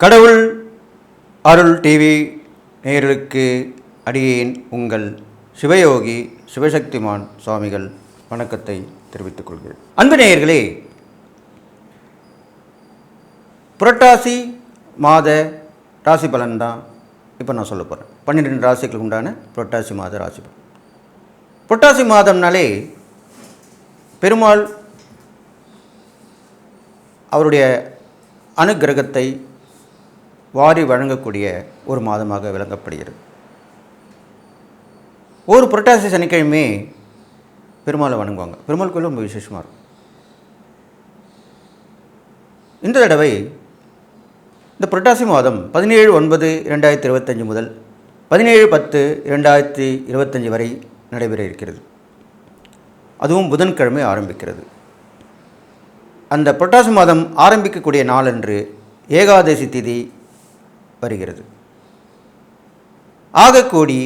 கடவுள் அருள் டிவி நேயர்களுக்கு அடியேன் உங்கள் சிவயோகி சிவசக்திமான் சுவாமிகள் வணக்கத்தை தெரிவித்துக் கொள்கிறேன். அன்பு நேயர்களே புரட்டாசி மாத ராசி பலன் தான் இப்போ நான் சொல்ல போகிறேன் பன்னிரெண்டு ராசிகளுக்கு உண்டான புரட்டாசி மாத ராசி பலன். புரட்டாசி மாதம்னாலே பெருமாள் அவருடைய அனுக்கிரகத்தை வாரி வழங்கக்கூடிய ஒரு மாதமாக விளங்கப்படுகிறது. ஒரு புரட்டாசி சனிக்கிழமை பெருமாளை வணங்குவாங்க. பெருமாள் கோயில் ரொம்ப விசேஷமாக இருக்கும். இந்த தடவை இந்த புரட்டாசி மாதம் பதினேழு ஒன்பது இரண்டாயிரத்தி இருபத்தஞ்சி முதல் பதினேழு பத்து இரண்டாயிரத்தி இருபத்தஞ்சி வரை நடைபெற இருக்கிறது. அதுவும் புதன்கிழமை ஆரம்பிக்கிறது. அந்த புரட்டாசி மாதம் ஆரம்பிக்கக்கூடிய நாளன்று ஏகாதசி திதி வருகிறது. ஆகக்கூடி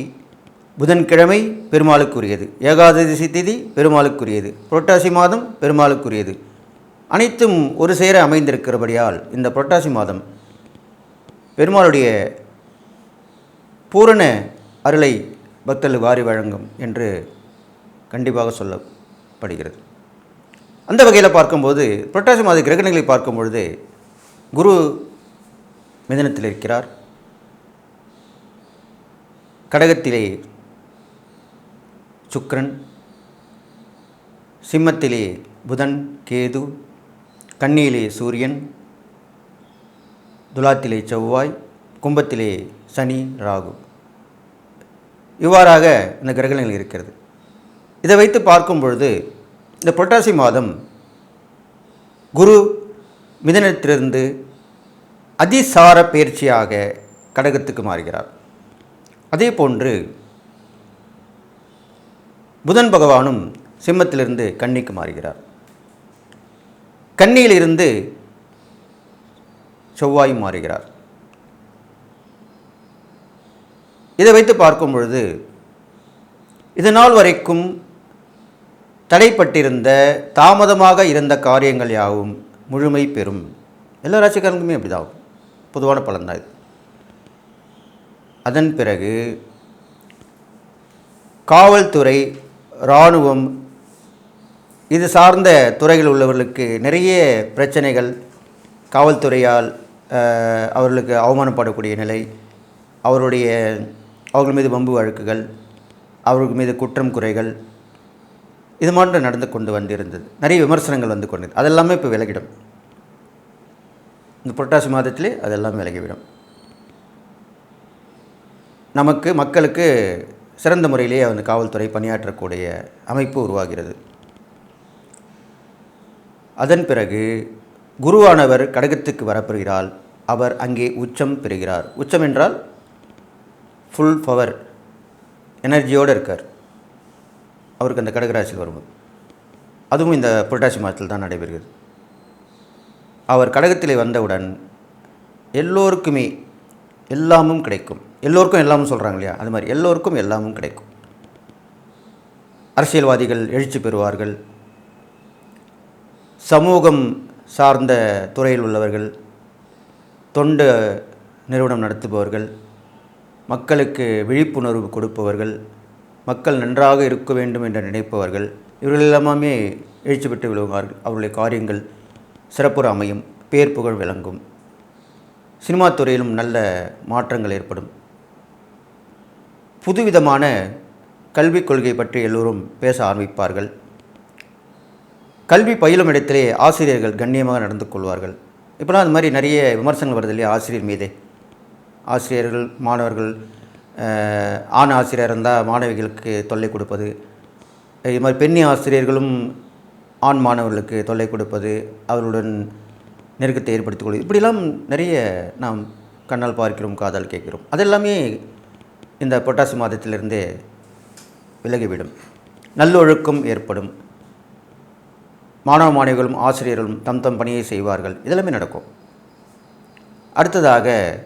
புதன்கிழமை பெருமாளுக்குரியது. ஏகாதசி திதி பெருமாளுக்குரியது. புரட்டாசி மாதம் பெருமாளுக்குரியது. அனைத்தும் ஒரு சேர அமைந்திருக்கிறபடியால் இந்த புரட்டாசி மாதம் பெருமாளுடைய பூரண அருளை பக்தர்கள் வாரி வழங்கும் என்று கண்டிப்பாக சொல்லப்படுகிறது. அந்த வகையில் பார்க்கும்போது புரட்டாசி மாத கிரகணங்களை பார்க்கும் பொழுது குரு மிதனத்தில் இருக்கிறார். கடகத்திலே சுக்ரன் சிம்மத்திலே புதன் கேது கண்ணியிலே சூரியன் துலாத்திலே செவ்வாய் கும்பத்திலே சனி ராகு. இவ்வாறாக இந்த கிரகணங்கள் இருக்கிறது. இதை வைத்து பார்க்கும் பொழுது இந்த புரட்டாசி மாதம் குரு மிதனத்திலிருந்து அதிசார பயிற்சியாக கடகத்துக்கு மாறுகிறார். அதே போன்று புதன் பகவானும் சிம்மத்திலிருந்து கன்னிக்கு மாறுகிறார். கன்னியிலிருந்து செவ்வாயும் மாறுகிறார். இதை வைத்து பார்க்கும் பொழுது இது நாள் வரைக்கும் தடைப்பட்டிருந்த தாமதமாக இருந்த காரியங்கள் யாவும் முழுமை பெறும். எல்லா ராசிக்காரங்களுமே அப்படிதான். பொதுவான பலன்தான் இது. அதன் பிறகு காவல்துறை இராணுவம் இது சார்ந்த துறைகள் உள்ளவர்களுக்கு நிறைய பிரச்சனைகள் காவல்துறையால் அவர்களுக்கு அவமானப்படக்கூடிய நிலை அவருடைய அவர்கள் மீது வம்பு வழக்குகள் அவர்கள் மீது குற்றம் குறைகள் இது மாதிரி நடந்து கொண்டு வந்திருந்தது. நிறைய விமர்சனங்கள் வந்து கொண்டது அதெல்லாமே இப்போ விலகிடும். இந்த புரட்டாசி மாதத்திலே அதெல்லாம் விலகிவிடும். நமக்கு மக்களுக்கு சிறந்த முறையிலேயே அந்த காவல்துறை பணியாற்றக்கூடிய அமைப்பு உருவாகிறது. அதன் பிறகு குருவானவர் கடகத்துக்கு வரப்பெறுகிறால் அவர் அங்கே உச்சம் பெறுகிறார். உச்சம் என்றால் ஃபுல் பவர் எனர்ஜியோடு இருக்கார். அவருக்கு அந்த கடகராசியில் வரும்போது. அதுவும் இந்த புரட்டாசி மாதத்தில் தான் நடைபெறுகிறது. அவர் கடகத்திலே வந்தவுடன் எல்லோருக்குமே எல்லாமும் கிடைக்கும். எல்லோருக்கும் எல்லாமும் சொல்கிறாங்க இல்லையா? அது மாதிரி எல்லோருக்கும் எல்லாமும் கிடைக்கும். அரசியல்வாதிகள் எழுச்சி பெறுவார்கள். சமூகம் சார்ந்த துறையில் உள்ளவர்கள் தொண்டு நிறுவனம் நடத்துபவர்கள் மக்களுக்கு விழிப்புணர்வு கொடுப்பவர்கள் மக்கள் நன்றாக இருக்க வேண்டும் என்று நினைப்பவர்கள் இவர்கள் எல்லாமே எழுச்சி பெற்று விழுவார்கள். அவருடைய காரியங்கள் சிறப்புற அமையும் பேர் புகழ் விளங்கும். சினிமா துறையிலும் நல்ல மாற்றங்கள் ஏற்படும். புதுவிதமான கல்விக் கொள்கை பற்றி எல்லோரும் பேச ஆரம்பிப்பார்கள். கல்வி பயிலும் இடத்திலே ஆசிரியர்கள் கண்ணியமாக நடந்து கொள்வார்கள். இப்போலாம் அது மாதிரி நிறைய விமர்சனங்கள் வருது இல்லையா? ஆசிரியர் மீதே. ஆசிரியர்கள் மாணவர்கள் ஆண் ஆசிரியர் இருந்தால் மாணவிகளுக்கு தொல்லை கொடுப்பது. இது மாதிரி பெண்ணி ஆசிரியர்களும் ஆண் மாணவர்களுக்கு தொல்லை கொடுப்பது அவர்களுடன் நெருக்கத்தை ஏற்படுத்திக் கொள்வது இப்படிலாம் நிறைய நாம் கண்ணால் பார்க்கிறோம் காதால் கேட்கிறோம். அதெல்லாமே இந்த பொட்டாசி மாதத்திலிருந்தே விலகிவிடும். நல்லொழுக்கம் ஏற்படும். மாணவ மாணவிகளும் ஆசிரியர்களும் தம் தம் பணியை செய்வார்கள். இதெல்லாமே நடக்கும். அடுத்ததாக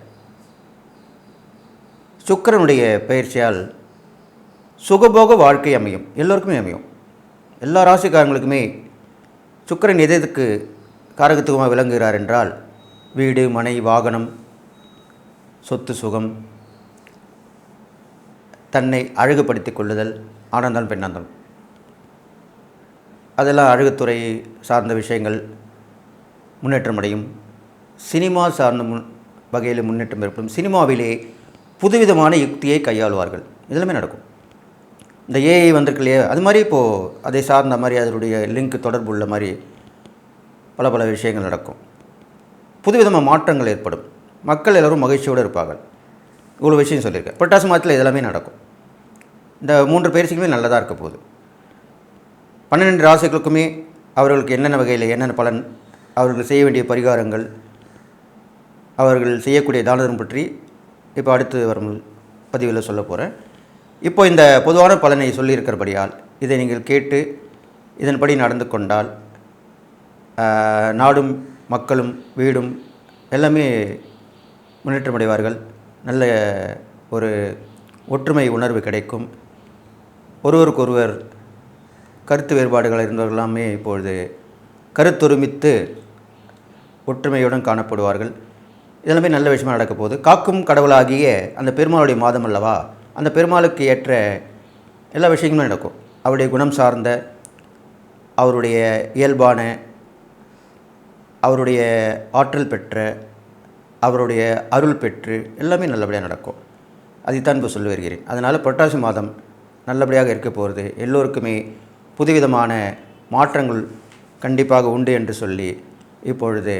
சுக்கிரனுடைய பயிற்சியால் சுகபோக வாழ்க்கை அமையும். எல்லோருக்குமே அமையும். எல்லா ராசிக்காரங்களுக்குமே சுக்கரன் எதற்கு எதுக்கு காரகத்துவமாக விளங்குகிறார் என்றால் வீடு மனை வாகனம் சொத்து சுகம் தன்னை அழகுபடுத்தி கொள்ளுதல் ஆனந்தம் பெண்ணாந்தம். அதெல்லாம் அழகுத்துறை சார்ந்த விஷயங்கள் முன்னேற்றம் அடையும். சினிமா சார்ந்த முன் வகையில் முன்னேற்றம் ஏற்படும். சினிமாவிலே புதுவிதமான யுக்தியை கையாளுவார்கள். இதெல்லாமே நடக்கும். இந்த ஏஐ வந்திருக்கு இல்லையா? அது மாதிரி இப்போது அதை சார்ந்த மாதிரி அதனுடைய லிங்க் தொடர்பு உள்ள மாதிரி பல பல விஷயங்கள் நடக்கும். புதுவிதமாக மாற்றங்கள் ஏற்படும். மக்கள் எல்லோரும் மகிழ்ச்சியோடு இருப்பார்கள். இவ்வளோ விஷயம் சொல்லியிருக்கேன். புரட்டாசி மாதத்தில் இதெல்லாமே நடக்கும். இந்த மூன்று பயிற்சிக்குமே நல்லதாக இருக்க போகுது. பன்னிரெண்டு ராசிகளுக்குமே அவர்களுக்கு என்னென்ன வகையில் என்னென்ன பலன் அவர்கள் செய்ய வேண்டிய பரிகாரங்கள் அவர்கள் செய்யக்கூடிய தானதம் பற்றி இப்போ அடுத்து வரும் பதிவில் சொல்ல போகிறேன் இப்போ இந்த பொதுவான பலனை சொல்லியிருக்கிறபடியால் இதை நீங்கள் கேட்டு இதன்படி நடந்து கொண்டால் நாடும் மக்களும் வீடும் எல்லாமே முன்னேற்றம் அடைவார்கள் நல்ல ஒரு ஒற்றுமை உணர்வு கிடைக்கும். ஒருவருக்கொருவர் கருத்து வேறுபாடுகள் இருந்தவர்களாமே இப்பொழுது கருத்தொருமித்து ஒற்றுமையுடன் காணப்படுவார்கள். இதெல்லாமே நல்ல விஷயமாக நடக்க போகுது காக்கும் கடவுளாகிய அந்த பெருமாளுடைய மாதம் அல்லவா? அந்த பெருமாளுக்கு ஏற்ற எல்லா விஷயங்களும் நடக்கும். அவருடைய குணம் சார்ந்த அவருடைய இயல்பான அவருடைய ஆற்றல் பெற்ற அவருடைய அருள் பெற்று எல்லாமே நல்லபடியாக நடக்கும். அதைத்தான் இப்போ சொல்லி வருகிறேன். அதனால் புரட்டாசி மாதம் நல்லபடியாக இருக்க போகிறது எல்லோருக்குமே புதுவிதமான மாற்றங்கள் கண்டிப்பாக உண்டு என்று சொல்லி இப்பொழுது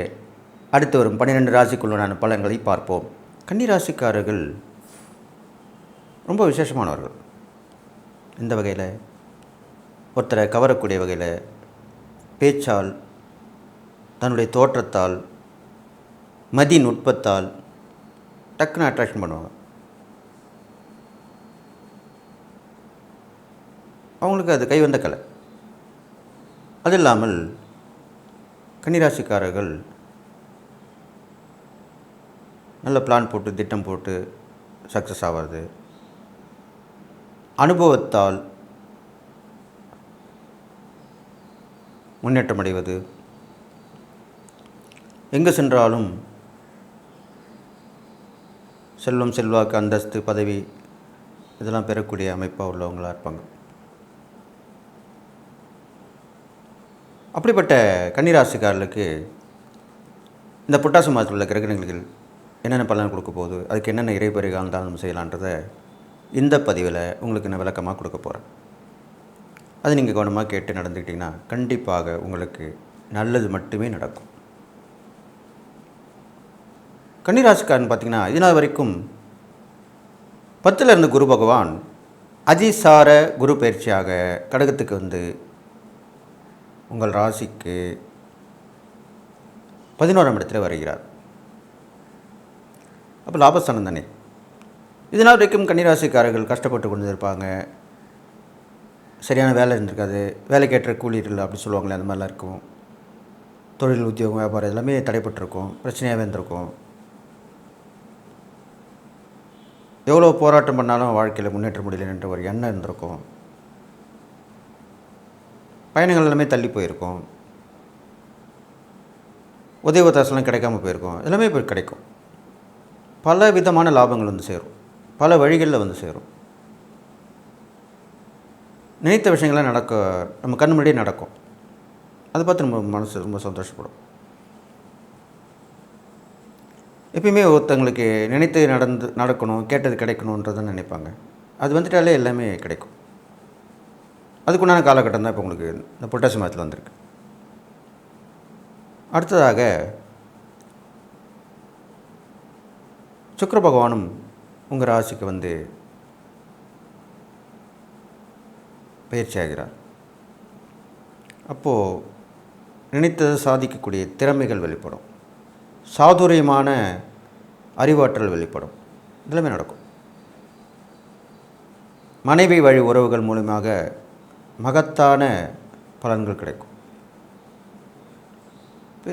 அடுத்து வரும் பன்னிரெண்டு ராசிக்குள்ளான பலன்களை பார்ப்போம். கன்னி ராசிக்காரர்கள் ரொம்ப விசேஷமானவர்கள். இந்த வகையில் ஒருத்தரை கவரக்கூடிய வகையில் பேச்சால் தன்னுடைய தோற்றத்தால் மதி நுட்பத்தால் டக்குன்னு அட்ராக்ஷன் பண்ணுவாங்க. அவங்களுக்கு அது கைவந்த கலை. அது இல்லாமல் கன்னிராசிக்காரர்கள் நல்ல பிளான் போட்டு திட்டம் போட்டு சக்ஸஸ் ஆகிறது அனுபவத்தால் முன்னேற்றம் அடைவது. சென்றாலும் செல்வம் செல்வாக்கு அந்தஸ்து பதவி இதெல்லாம் பெறக்கூடிய அமைப்பாக உள்ளவங்களாக இருப்பாங்க. அப்படிப்பட்ட கன்னிராசிக்காரர்களுக்கு இந்த புட்டாசு மாதத்தில் உள்ள கிரகணங்கள் என்னென்ன பலன் கொடுக்க போகுது? அதுக்கு என்னென்ன இறைபறிகாலம் தான் செய்யலான்றதை இந்த பதிவில் உங்களுக்கு நான் விளக்கமாக கொடுக்க போகிறேன். அது நீங்கள் கவனமாக கேட்டு நடந்துக்கிட்டிங்கன்னா கண்டிப்பாக உங்களுக்கு நல்லது மட்டுமே நடக்கும். கன்னிராசிக்காரன் பார்த்தீங்கன்னா இதனால் வரைக்கும் பத்தில் இருந்த குரு பகவான் அதிசார குரு பயிற்சியாக கடகத்துக்கு வந்து உங்கள் ராசிக்கு பதினோராம் இடத்துல வருகிறார். அப்போ லாபஸ்தானம் தானே? இதனால் வரைக்கும் கன்னிராசிக்காரர்கள் கஷ்டப்பட்டு கொண்டு இருப்பாங்க. சரியான வேலை இருந்திருக்காது. வேலைக்கேற்ற கூலிகள் இல்லை அப்படி சொல்லுவாங்களே அந்த மாதிரிலாம் இருக்கும். தொழில் உத்தியோகம் வியாபாரம் எல்லாமே தடைப்பட்டிருக்கும். பிரச்சனையாகவே இருந்திருக்கும். எவ்வளோ போராட்டம் பண்ணாலும் வாழ்க்கையில் முன்னேற்ற முடியலன்ற ஒரு எண்ணம் இருந்திருக்கும். பயணங்கள் எல்லாமே தள்ளி போயிருக்கும். உதவி ஒத்தாசெல்லாம் கிடைக்காம போயிருக்கும். எல்லாமே இப்போ கிடைக்கும். பல விதமான லாபங்கள் வந்து சேரும். பல வழிகளில் வந்து சேரும். நினைத்த விஷயங்கள்லாம் நடக்க நம்ம கண் முன்னாடியே நடக்கும். அதை பார்த்து நம்ம மனசு ரொம்ப சந்தோஷப்படும். எப்பயுமே ஒருத்தங்களுக்கு நினைத்து நடந்து நடக்கணும் கேட்டது கிடைக்கணுன்றதை நினைப்பாங்க. அது வந்துட்டாலே எல்லாமே கிடைக்கும். அதுக்குண்டான காலகட்டம் தான் இப்போ உங்களுக்கு இந்த புரட்டாசி மாதத்தில் வந்திருக்கு. அடுத்ததாக சுக்கர பகவானும் உங்கள் ராசிக்கு வந்து பயிற்சி ஆகிறார். அப்போது நினைத்ததை சாதிக்கக்கூடிய திறமைகள் வெளிப்படும். சாதுரியமான அறிவாற்றல் வெளிப்படும். இதெல்லாமே நடக்கும். மனைவி வழி உறவுகள் மூலமாக மகத்தான பலன்கள் கிடைக்கும்.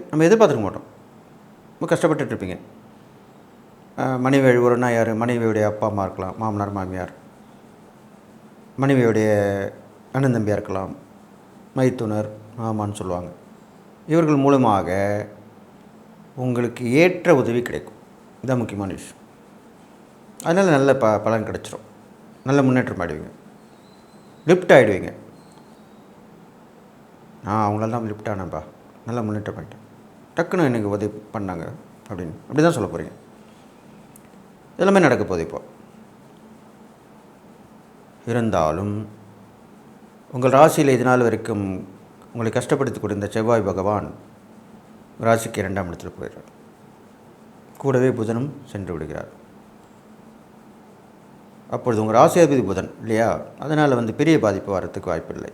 நம்ம எதிர்பார்த்துக்க மாட்டோம். ரொம்ப கஷ்டப்பட்டுட்டு இருப்பீங்க. மனைவி வழி யார்? மனைவியுடைய அப்பா அம்மா இருக்கலாம் மாமனார் மாமியார். மனைவியுடைய அண்ணன் தம்பியாக இருக்கலாம். மைத்துனர் மாமான்னு சொல்லுவாங்க. இவர்கள் மூலமாக உங்களுக்கு ஏற்ற உதவி கிடைக்கும். இதுதான் முக்கியமான விஷயம். அதனால் நல்ல ப பலன் கிடச்சிரும். நல்ல முன்னேற்றம் ஆயிடுவீங்க லிஃப்ட் ஆகிடுவீங்க நான் அவங்களெல்லாம் லிஃப்ட் ஆனேன்ப்பா நல்ல முன்னேற்றம் ஆகிட்டேன் டக்குன்னு எனக்கு உதவி பண்ணாங்க அப்படின்னு. அப்படி தான் சொல்ல போகிறீங்க எல்லாமே நடக்க போகுது இப்போ. இருந்தாலும் உங்கள் ராசியில் இது நாள் வரைக்கும் உங்களை கஷ்டப்படுத்தி கொடுத்த செவ்வாய் பகவான் ராசிக்கு இரண்டாம் இடத்தில் போயிடுறார். கூடவே புதனும் சென்று விடுகிறார். அப்பொழுது உங்கள் ராசியாதிபதி புதன் இல்லையா? அதனால் வந்து பெரிய பாதிப்பு வரத்துக்கு வாய்ப்பில்லை.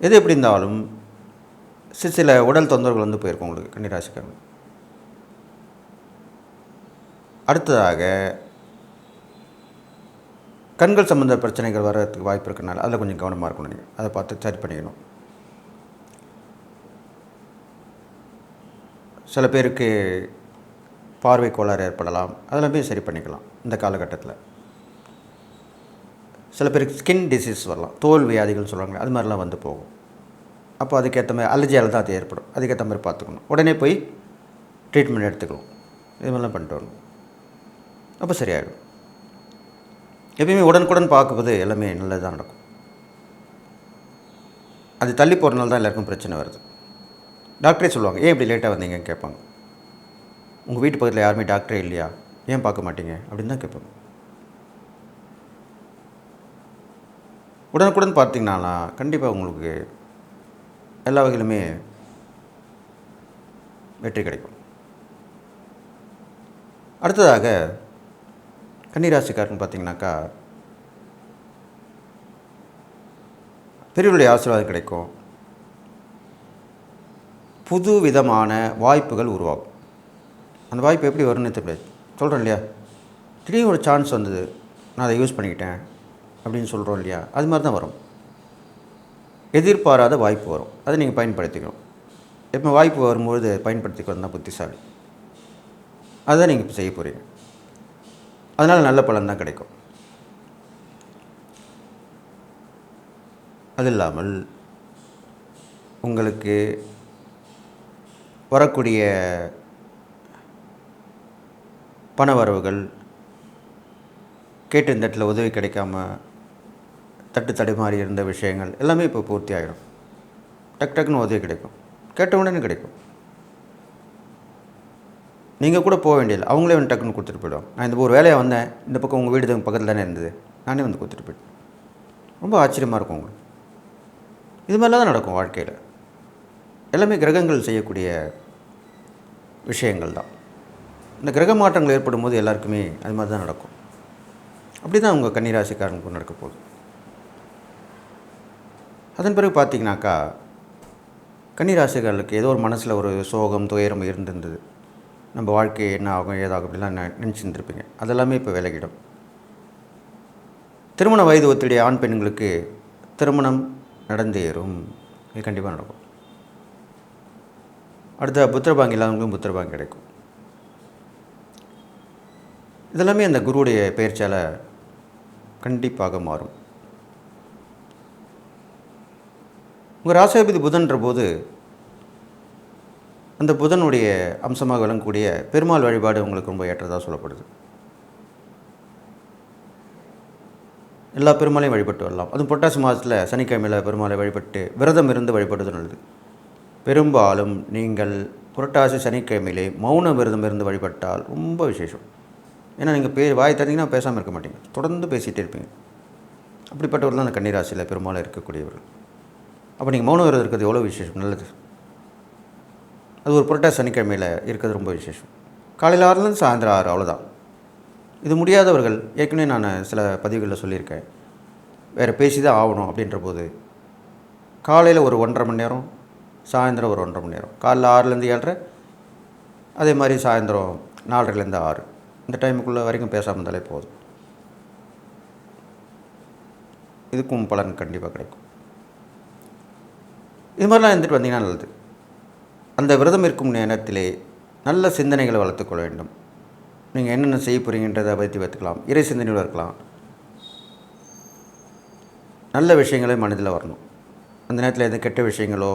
எது எப்படி இருந்தாலும் சி- சில உடல் தொந்தரவுகள் வந்து போயிருக்கும் உங்களுக்கு கன்னிராசிக்காரங்க அடுத்ததாக கண்கள் சம்மந்த பிரச்சனைகள் வர்றதுக்கு வாய்ப்பு இருக்கிறனால அதில் கொஞ்சம் கவனமாக இருக்கணும் நீங்கள் அதை பார்த்து சரி பண்ணிக்கணும். சில பேருக்கு பார்வை கோளாறு ஏற்படலாம். அதெல்லாமே சரி பண்ணிக்கலாம் இந்த காலகட்டத்தில். சில பேருக்கு ஸ்கின் டிசீஸ் வரலாம். தோல் வியாதிகள் சொல்கிறாங்களே அது மாதிரிலாம் வந்து போகும். அப்போ அதுக்கேற்ற மாதிரி அலர்ஜியால் தான் அது ஏற்படும். அதுக்கேற்ற மாதிரி பார்த்துக்கணும். உடனே போய் ட்ரீட்மெண்ட் எடுத்துக்கணும் இது மாதிரிலாம் பண்ணிட்டு வரணும். அப்போ சரியாயிடும். எப்பயுமே உடனுக்குடன் பார்க்கும்போது எல்லாமே நல்லது தான் நடக்கும். அது தள்ளி போகிறனால தான் எல்லாருக்கும் பிரச்சனை வருது. டாக்டரே சொல்லுவாங்க ஏன் இப்படி லேட்டாக வந்தீங்கன்னு? கேட்பாங்க. உங்கள் வீட்டு பக்கத்தில் யாருமே டாக்டரே இல்லையா? ஏன் பார்க்க மாட்டீங்க? அப்படின்னு தான் கேட்பாங்க. உடனுக்குடன் பார்த்தீங்கன்னா கண்டிப்பாக உங்களுக்கு எல்லா வகையிலுமே வெற்றி கிடைக்கும். அடுத்ததாக கன்னிராசிக்காரன் பார்த்தீங்கன்னாக்கா பெரியவருடைய ஆசீர்வாதம் கிடைக்கும். புது விதமான வாய்ப்புகள் உருவாகும். அந்த வாய்ப்பு எப்படி வரும்னு தெரியல. சொல்கிறேன் இல்லையா? திடீர்னு ஒரு சான்ஸ் வந்தது. நான் அதை யூஸ் பண்ணிக்கிட்டேன் அப்படின்னு சொல்கிறோம் இல்லையா? அது மாதிரி தான் வரும். எதிர்பாராத வாய்ப்பு வரும். அதை நீங்கள் பயன்படுத்திக்கணும். எப்போ வாய்ப்பு வரும்பொழுது பயன்படுத்திக்கிறது தான் புத்திசாலி. அதுதான் நீங்கள் இப்போ செய்ய போகிறீங்க அதனால் நல்ல பலன் தான் கிடைக்கும். அது இல்லாமல் உங்களுக்கு வரக்கூடிய பண வரவுகள் கேட்டு இந்த இடத்துல உதவி கிடைக்காம தட்டு தடுமாறி இருந்த விஷயங்கள் எல்லாமே இப்போ பூர்த்தி ஆகிடும் டக் டக்குன்னு உதவி கிடைக்கும். கேட்ட உடனே கிடைக்கும். நீங்கள் கூட போக வேண்டியதில்லை. அவங்களே வந்து டக்குன்னு கொடுத்துட்டு போயிடுவாங்க. நான் இந்த ஒரு வேலையாக வந்தேன். இந்த பக்கம் உங்கள் வீடு பக்கத்தில் தானே இருந்தது. நானே வந்து கொடுத்துட்டு போயிட்டேன். ரொம்ப ஆச்சரியமாக இருக்கும் உங்களுக்கு. இது மாதிரிலாம் தான் நடக்கும் வாழ்க்கையில். எல்லாமே கிரகங்கள் செய்யக்கூடிய விஷயங்கள் தான். இந்த கிரக மாற்றங்கள் ஏற்படும் போது எல்லாருக்குமே அது மாதிரி தான் நடக்கும். அப்படி தான் உங்கள் கன்னிராசிக்காரனுக்கு நடக்க போகுது. அதன் பிறகு பார்த்தீங்கன்னாக்கா கன்னிராசிகளுக்கு ஏதோ ஒரு மனசில் ஒரு சோகம் துயரம் இருந்திருந்தது. நம்ம வாழ்க்கை என்ன ஆகும் ஏதாகும் அப்படிலாம் நெ- நினச்சிருந்துருப்பீங்க. அதெல்லாமே இப்போ விலகிடும். திருமண வயது ஒத்துடைய ஆண் பெண்களுக்கு திருமணம் நடந்தேறும் இது கண்டிப்பாக நடக்கும். அடுத்த புத்திரபாங்கி இல்லாதவங்களுக்கும் புத்திரபாங்கி கிடைக்கும். இதெல்லாமே அந்த குருவுடைய பெயர்ச்சியால் கண்டிப்பாக மாறும். உங்கள் ராசாதிபதி புதன்ற போது அந்த புதனுடைய அம்சமாக விளங்கக்கூடிய பெருமாள் வழிபாடு உங்களுக்கு ரொம்ப ஏற்றதாக சொல்லப்படுது. எல்லா பெருமாளையும் வழிபட்டு வரலாம். அதுவும் புரட்டாசி மாதத்தில் சனிக்கிழமையில் பெருமாளை வழிபட்டு விரதம் இருந்து வழிபடுறது நல்லது. பெரும்பாலும் நீங்கள் புரட்டாசி சனிக்கிழமையிலே மௌன விரதம் இருந்து வழிபட்டால் ரொம்ப விசேஷம். ஏன்னா நீங்கள் பே வாய் தந்தீங்கன்னா பேசாமல் இருக்க மாட்டீங்க. தொடர்ந்து பேசிகிட்டே இருப்பீங்க. அப்படிப்பட்டவர்கள் தான் அந்த கன்னிராசியில் பெரும்பாலும் இருக்கக்கூடியவர்கள். அப்போ நீங்கள் மௌன விரதம் இருக்கிறது எவ்வளோ விசேஷம்? நல்லது. அது ஒரு புரட்டாசி சனிக்கிழமையில் இருக்கிறது ரொம்ப விசேஷம். காலையில் ஆறுலேருந்து சாயந்தரம் ஆறு அவ்வளோதான் இது முடியாதவர்கள் ஏற்கனவே நான் சில பதிவுகளில் சொல்லியிருக்கேன். வேறு பேசி தான் ஆகணும் அப்படின்ற போது காலையில் ஒரு ஒன்றரை மணி நேரம் சாயந்தரம் ஒரு ஒன்றரை மணி நேரம். காலைல ஆறுலேருந்து ஏழரை அதே மாதிரி சாயந்தரம் நாலரைலேருந்து ஆறு. இந்த டைமுக்குள்ளே வரைக்கும் பேசாமல் இருந்தாலே போதும். இதுக்கும் பலன் கண்டிப்பாக கிடைக்கும். இது மாதிரிலாம் இருந்துட்டு வந்தீங்கன்னா நல்லது. அந்த விரதம் இருக்கும் நேரத்திலே நல்ல சிந்தனைகளை வளர்த்துக்கொள்ள வேண்டும். நீங்கள் என்னென்ன செய்ய போகிறீங்கன்றதை பற்றி பார்த்துக்கலாம். இறை சிந்தனையோடு இருக்கலாம். நல்ல விஷயங்களே மனதில் வரணும். அந்த நேரத்தில் எந்த கெட்ட விஷயங்களோ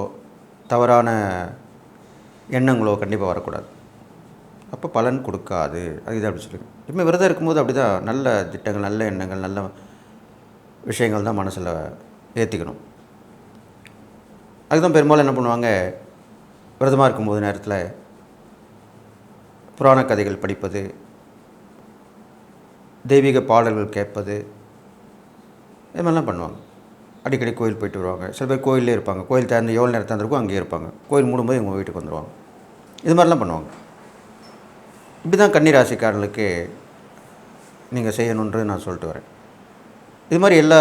தவறான எண்ணங்களோ கண்டிப்பாக வரக்கூடாது. அப்போ பலன் கொடுக்காது. அதுதான் அப்படி சொல்லுங்கள் எப்பவுமே விரதம் இருக்கும்போது அப்படி தான் நல்ல திட்டங்கள் நல்ல எண்ணங்கள் நல்ல விஷயங்கள் தான் மனசில் ஏற்றிக்கணும் அதுதான் பெரும்பாலும் என்ன பண்ணுவாங்க விரதமாக இருக்கும்போது நேரத்தில் புராண கதைகள் படிப்பது தெய்வீக பாடல்கள் கேட்பது இது மாதிரிலாம் பண்ணுவாங்க. அடிக்கடி கோயில் போயிட்டு வருவாங்க. சில பேர் கோயிலே இருப்பாங்க. கோயில் திறந்து எவ்வளோ நேரம் திறந்திருக்கோ அங்கேயே இருப்பாங்க. கோயில் மூடும்போது இவங்க வீட்டுக்கு வந்துடுவாங்க இது மாதிரிலாம் பண்ணுவாங்க. இப்படி தான் கன்னிராசிக்காரர்களுக்கு நீங்கள் செய்யணுன்றது நான் சொல்லிட்டு வரேன். இது மாதிரி எல்லா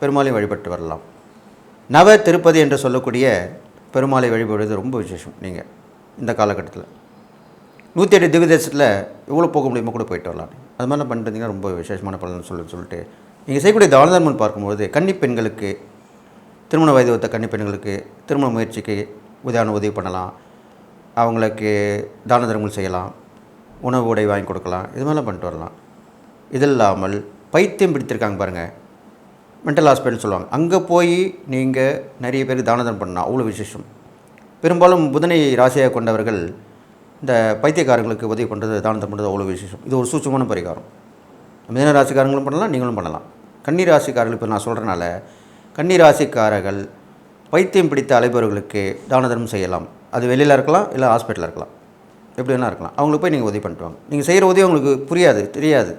பெருமாளையும் வழிபட்டு வரலாம். நவ திருப்பதி என்று சொல்லக்கூடிய பெருமாளை வழிபடுவது ரொம்ப விசேஷம் நீங்கள் இந்த காலகட்டத்தில். நூற்றி எட்டு திவ்யதேசத்தில் எவ்வளோ போக முடியுமோ கூட போயிட்டு வரலாம். அது மாதிரிலாம் பண்ணுறீங்கன்னா ரொம்ப விசேஷமான பலன் சொல்லி சொல்லிட்டு. நீங்கள் செய்யக்கூடிய தானதர்மன் பார்க்கும்போது கன்னி பெண்களுக்கு திருமண வயது ஒத்த கன்னி பெண்களுக்கு திருமண முயற்சிக்கு உதாரண உதவி பண்ணலாம். அவங்களுக்கு தான தர்மங்கள் செய்யலாம். உணவு உடை வாங்கி கொடுக்கலாம். இது மாதிரிலாம் பண்ணிட்டு வரலாம். இது இல்லாமல் பைத்தியம் பிடித்திருக்காங்க பாருங்கள் மென்டல் ஹாஸ்பிட்டல் சொல்லுவாங்க. அங்கே போய் நீங்கள் நிறைய பேருக்கு தான பண்ணலாம் அவ்வளோ விசேஷம். பெரும்பாலும் புதனை ராசியாக கொண்டவர்கள் இந்த பைத்தியக்காரங்களுக்கு உதவி பண்ணுறது தானதம் பண்ணுறது அவ்வளோ விசேஷம். இது ஒரு சூட்சமான பரிகாரம். மிதன ராசிக்காரங்களும் பண்ணலாம் நீங்களும் பண்ணலாம். கன்னி ராசிக்காரர்கள் இப்போ நான் சொல்கிறனால கன்னி ராசிக்காரர்கள் பைத்தியம் பிடித்த அலைபவர்களுக்கு தான தர்மம் செய்யலாம். அது வெளியில் இருக்கலாம் இல்லை ஹாஸ்பிட்டலில் இருக்கலாம். எப்படி வேணால் இருக்கலாம். அவங்களுக்கு போய் நீங்கள் உதவி பண்ணிட்டு வாங்க. நீங்கள் செய்கிற உதவி அவங்களுக்கு புரியாது தெரியாது.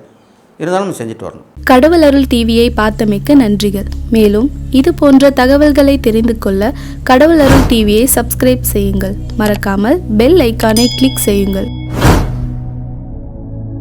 இருந்தாலும் செஞ்சுட்டு வரணும். கடவுள் அருள் டிவியை பார்த்தமைக்க நன்றிகள். மேலும் இது போன்ற தகவல்களை தெரிந்து கொள்ள கடவுள் அருள் டிவியை சப்ஸ்கிரைப் செய்யுங்கள். மறக்காமல் பெல் ஐக்கானை கிளிக் செய்யுங்கள்.